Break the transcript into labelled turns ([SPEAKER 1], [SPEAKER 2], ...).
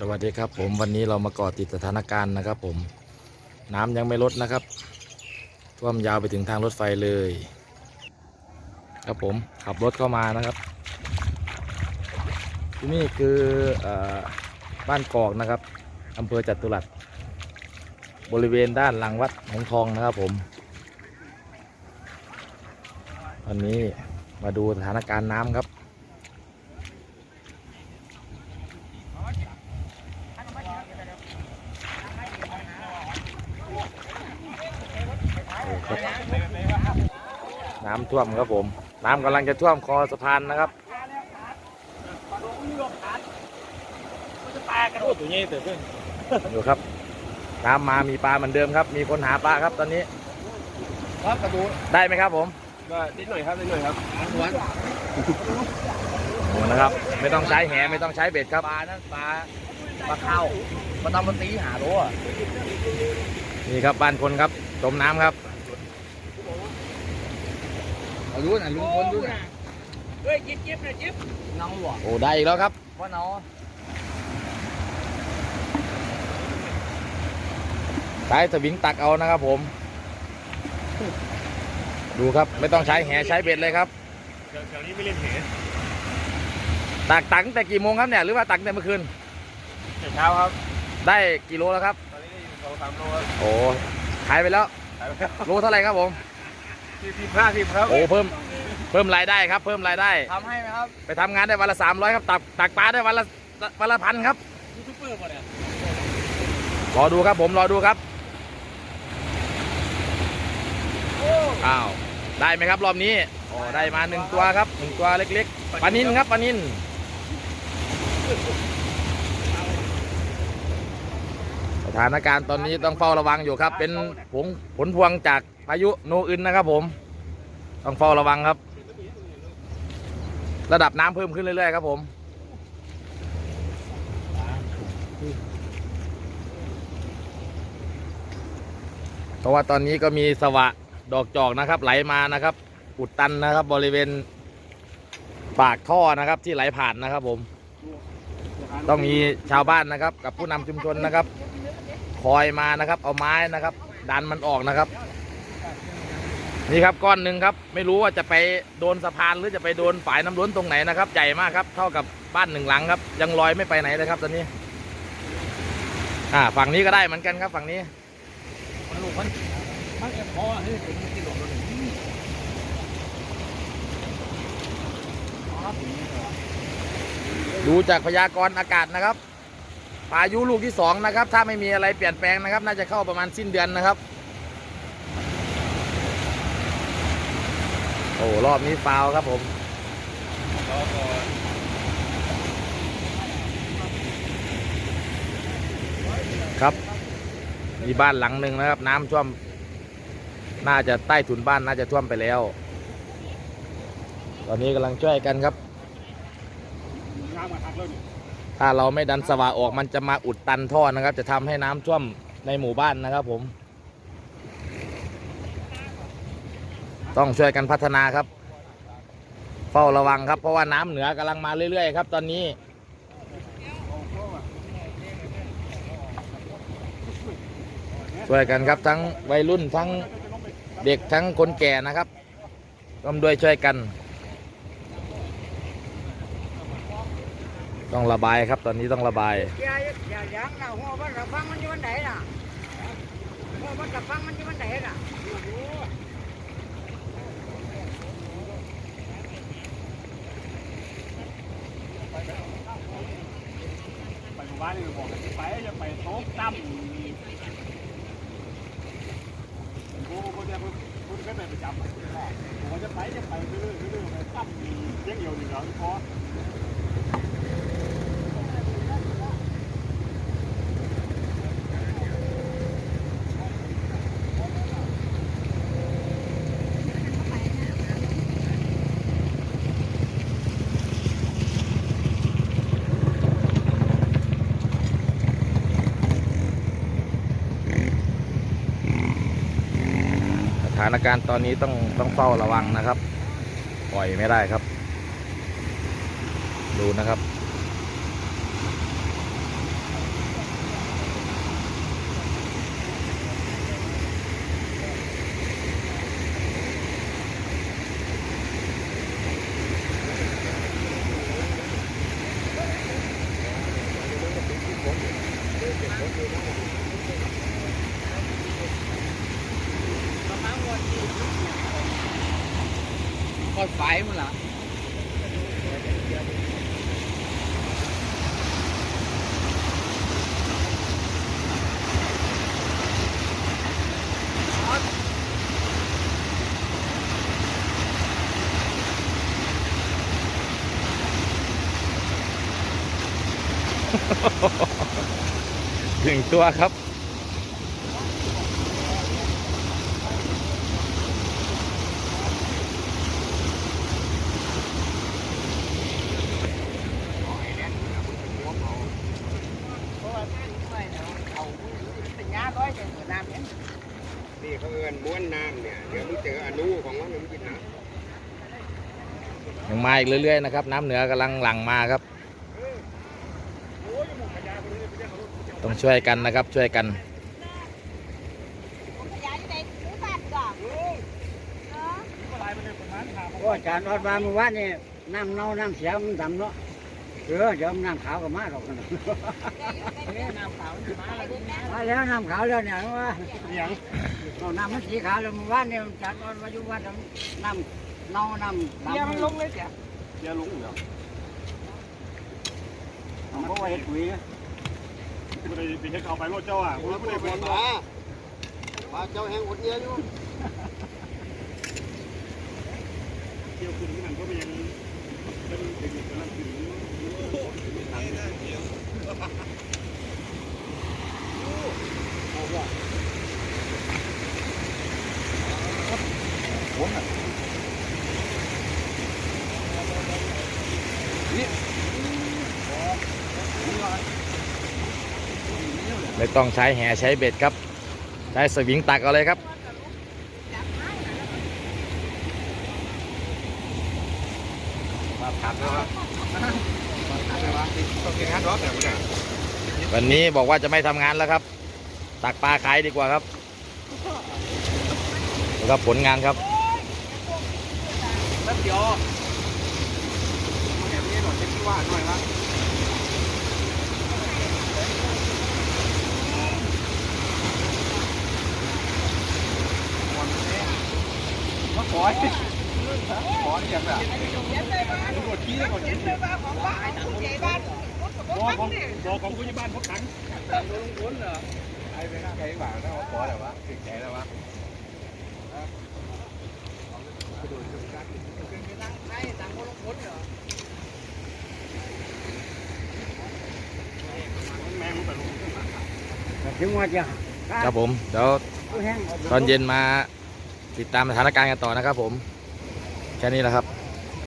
[SPEAKER 1] สวัสดีครับผมวันนี้เรามาก่อติดสถานการณ์นะครับผมน้ำยังไม่ลดนะครับ ท่วมยาวไปถึงทางรถไฟเลย ครับผมขับรถเข้ามานะครับที่นี่คือออบ้านกอกนะครับอำเภอจัตุรัสบริเวณด้านหลังวัดหงทองนะครับผมวันนี้มาดูสถานการณ์น้ำครับ น้ำท่วมครับผม น้ำกำลังจะท่วมคอสะพานนะครับ
[SPEAKER 2] โอ้ตัวใหญ่เติบเลย
[SPEAKER 1] อยู่ครับ น้ำมามีปลาเหมือนเดิมครับ มีคนหาปลาครับตอนนี้
[SPEAKER 2] ครับกระดูก
[SPEAKER 1] ได้ไหมครับผม
[SPEAKER 2] ก็นิดหน่อยครับนิดหน่อยครับวัน
[SPEAKER 1] โอ้นะครับ ไม่ต้องใช้แหไม่ต้องใช้เบ็ดครับ
[SPEAKER 2] ปลานั่นปลาปลาเข้ามันทำมันตีหาโลอะ
[SPEAKER 1] นี่ครับบ้านคนครับจมน้ำครับ
[SPEAKER 2] เอาดูน่ะลุงคนดูน่ะเฮ้ยจิ๊บจิ๊บนะจิ๊บน้องหัว
[SPEAKER 1] โอ้ได้อีกแล้วครับ
[SPEAKER 2] ว่าน้อง
[SPEAKER 1] ใช้สวิงตักเอานะครับผม ดูครับไม่ต้องใช้แหใช้เบ็ดเลยครับ
[SPEAKER 2] แถวนี้ไม่เล่นเห
[SPEAKER 1] ตักตักตั้งแต่กี่โมงครับเนี่ยหรือว่าตักตั้งแต่เมื่อคืน
[SPEAKER 2] เช้าครับ
[SPEAKER 1] ได้กิโลแล้วครับ
[SPEAKER 2] ตอนนี้สองสามโลครับ
[SPEAKER 1] โอ้ขายไปแล้ว
[SPEAKER 2] ขายไปแล้ว
[SPEAKER 1] โลเท่าไหร่ครับผม
[SPEAKER 2] สี่สิบห้าสิบครับ
[SPEAKER 1] โอ้เพิ่มเพิ่มรายได้ครับ เพิ่มรายได้
[SPEAKER 2] ทำให้ไหมครับ
[SPEAKER 1] ไปทำงานได้วันละสามร้อยครับตักตักปลาได้วันละวันละพันครับ
[SPEAKER 2] ยูทูบเบอร์ป่ะเนี่ย
[SPEAKER 1] รอดูครับผมรอดูครับอ้าว ได้ไหมครับรอบนี้โอ้ได้มาหนึ่งตัวครับหนึ่งตัวเล็กๆปลานินครับปลานินส ถานการณ์ตอนนี้ต้องเฝ้าระวังอยู่ครับ เป็นผลผลพวงจากพายุโนอึนนะครับ ผม ต้องเฝ้าระวังครับ ระดับน้ำเพิ่มขึ้นเรื่อยๆครับผมเพราะว่าตอนนี้ก็มีสวะดอกจอกนะครับ ไหลมานะครับ อุดตันนะครับ บริเวณปากท่อนะครับ ที่ไหลผ่านนะครับ ผม ต้องมีชาวบ้านนะครับ กับผู้นำชุมชนนะครับ คอยมานะครับ เอาไม้นะครับ ดันมันออกนะครับ นี่ครับก้อนหนึ่งครับ ไม่รู้ว่าจะไปโดนสะพานหรือจะไปโดนฝายน้ำล้นตรงไหนนะครับใหญ่มากครับ เท่ากับบ้านหนึ่งหลังครับ ยังลอยไม่ไปไหนเลยครับตอนนี้ อ่า ฝั่งนี้ก็ได้เหมือนกันครับ ฝั่งนี้
[SPEAKER 2] มันลูกมันมันแอบคอให้ถึงกิโลละหนึ่ง
[SPEAKER 1] ดูจากพยากรณ์อากาศนะครับ พายุลูกที่สองนะครับ ถ้าไม่มีอะไรเปลี่ยนแปลงนะครับ น่าจะเข้าประมาณสิ้นเดือนนะครับ โอ้รอบนี้ฟาวครับผมครับมีบ้านหลังหนึ่งนะครับ น้ำท่วม น่าจะใต้ถุนบ้านน่าจะท่วมไปแล้ว ตอนนี้กำลังช่วยกันครับ
[SPEAKER 2] น้ำมาทักแล้วนี่
[SPEAKER 1] ถ้าเราไม่ดันสว่าออกมันจะมาอุดตันท่อนะครับ จะทำให้น้ำท่วมในหมู่บ้านนะครับ ผม ต้องช่วยกันพัฒนาครับ เฝ้าระวังครับ เพราะว่าน้ำเหนือกำลังมาเรื่อยๆครับ ตอนนี้ ช่วยกันครับทั้งวัยรุ่นทั้งเด็กทั้งคนแก่นะครับร่วมด้วยช่วยกัน ต้องระบายครับตอนนี้ต้องระบาย
[SPEAKER 3] อย่าอย่าย่าเราหัวมันกับฟังมันอยู่วันไหนล่ะหัวมันกับฟังมันอยู่วันไหนล่ะ
[SPEAKER 2] ไปหมู่บ้านนี่บอกไปจะไปโต๊ะตั้มผมก็จะผมก็ไปประจำผมจะไปจะไปเรื่อยๆเรื่อยๆไปตั้มเลี้ยงเดียวอยู่แล้วพอา
[SPEAKER 1] นการณ์ตอนนี้ต้องต้องเฝ้าระวังนะครับ ปล่อยไม่ได้ครับ ดูนะครับ Thank you.
[SPEAKER 3] ก็ไฟมันล่ะ
[SPEAKER 1] ถึงตัวครับ
[SPEAKER 3] เพราะว่าท่านช่วยเราเอาเป็ นยาร้อยเดือนน้ำเนี่ย
[SPEAKER 2] นี่เขาเอินม้วนน้ำเนี่ยเดี๋ยวมึงเจออนุของมันมึงกินน้
[SPEAKER 1] ยังมาอีกเรื่อยๆนะครับ น้ำเหนือกำลังหลั่งมาครับ ต้องช่วยกันนะครับช่วยกัน
[SPEAKER 3] ก็อาจารย์อดมาเมื่อวานนี่น้ำเน่าน้ำเสียมันดำเนาะ เออเดี๋ยวน้ำขาวก็มาหรอกนะน้ำขาวมาแล้วน้ำขาวแล้วเนี่ยว่าำ
[SPEAKER 2] อย่าง
[SPEAKER 3] เอาน้ำมันสีขาวแล้วเมื่อวานนี่อาจารย์อดมาอยู่วัดน้ำเน่าน้ำดำมันลงเลยจ้ะ
[SPEAKER 2] เจ้าลุงเหรอ
[SPEAKER 3] เพราะว่าเห็ดปุ๋ย
[SPEAKER 2] กูได้ไปเช็คเอาไปรถเจ้าอะกูไม่ได้ไป
[SPEAKER 4] มามาเจ้าแห่งอดเนี่ยอยู่
[SPEAKER 2] เที่ยวขึ้นที่นั่นก็ไปยัง
[SPEAKER 1] ไม่ต้องใช้แห่ใช้เบ็ดครับ ใช้สวิงตักเอาเลยครับ
[SPEAKER 2] ว่าถามเลยว่าต้องกินงานรอบแต่ไม่ได้
[SPEAKER 1] วันนี้บอกว่าจะไม่ทำงานแล้วครับ ตักปลาขายดีกว่าครับแล้วก็ผลงานครับ
[SPEAKER 2] แป๊บเดียวมาแอบนี้หน่อยเช็คที่ว่าหน่อยละมาขอ ขอที่ยแบบตำรวจขี้ก่อนขี้บอกของบอกของผู้ใหญ่บ้านพกขังลงพ้นเหรอไอ้เป็นใครบ้างถ้าขอแต่ว่าถึงใจแล้ววะแม่งไปลง
[SPEAKER 3] ถึงว่าจะ
[SPEAKER 1] ครับผม เดี๋ยวตอนเย็นมาติดตามสถานการณ์กันต่อนะครับผม ค่นี้แหละครับ